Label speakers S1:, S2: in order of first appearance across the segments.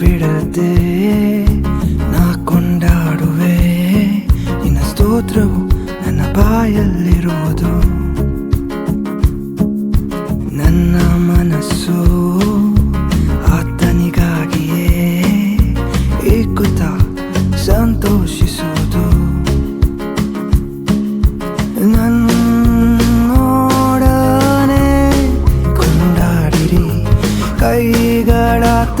S1: ಬಿಡದೆ ನಾ ಕೊಂಡಾಡುವೆ. ನಿನ್ನ ಸ್ತೋತ್ರವು ನನ್ನ ಬಾಯಲ್ಲಿರುವುದು. ನನ್ನ ಮನಸ್ಸು ಆತನಿಗಾಗಿಯೇ ಏಕುತ ಸಂತೋಷಿಸುವುದು. ನನ್ನೋಡನೆ ಕೊಂಡಾಡಿರಿ ಕೈಗಳಾತ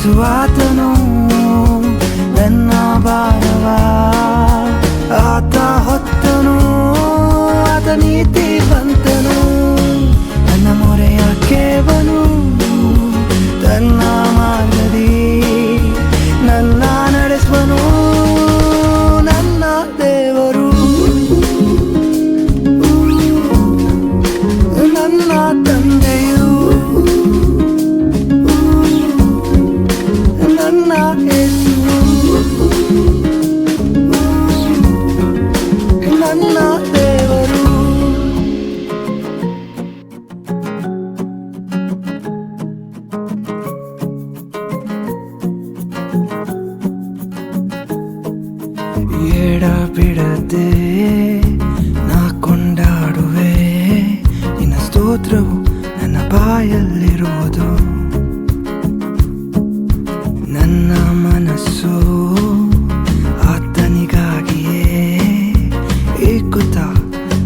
S1: ಒದಗಿಸುವಾತನು ನನ್ನ ಭಾರವ. ಆತ ಹೊತ್ತನು ಆತ ನೀತಿ ಎಡ ಬಿಡದೆ ನಾ ಕೊಂಡಾಡುವೆ. ನಿನ್ನ ಸ್ತೋತ್ರವು ನನ್ನ ಬಾಯಲ್ಲಿರುವುದು. ನನ್ನ ಮನಸ್ಸು ಆತನಿಗಾಗಿಯೇ ಏಕುತ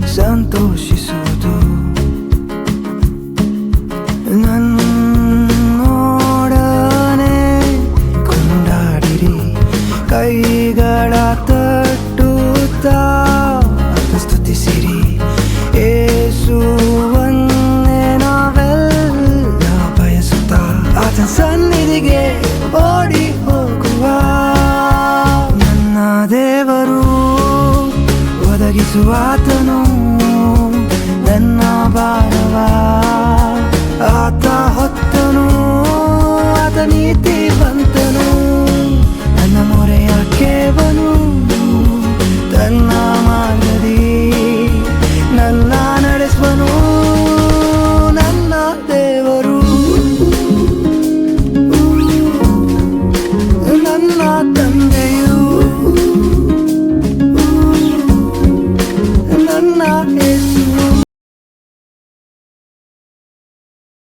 S1: ಸಂತೋಷಿಸುವುದು suata non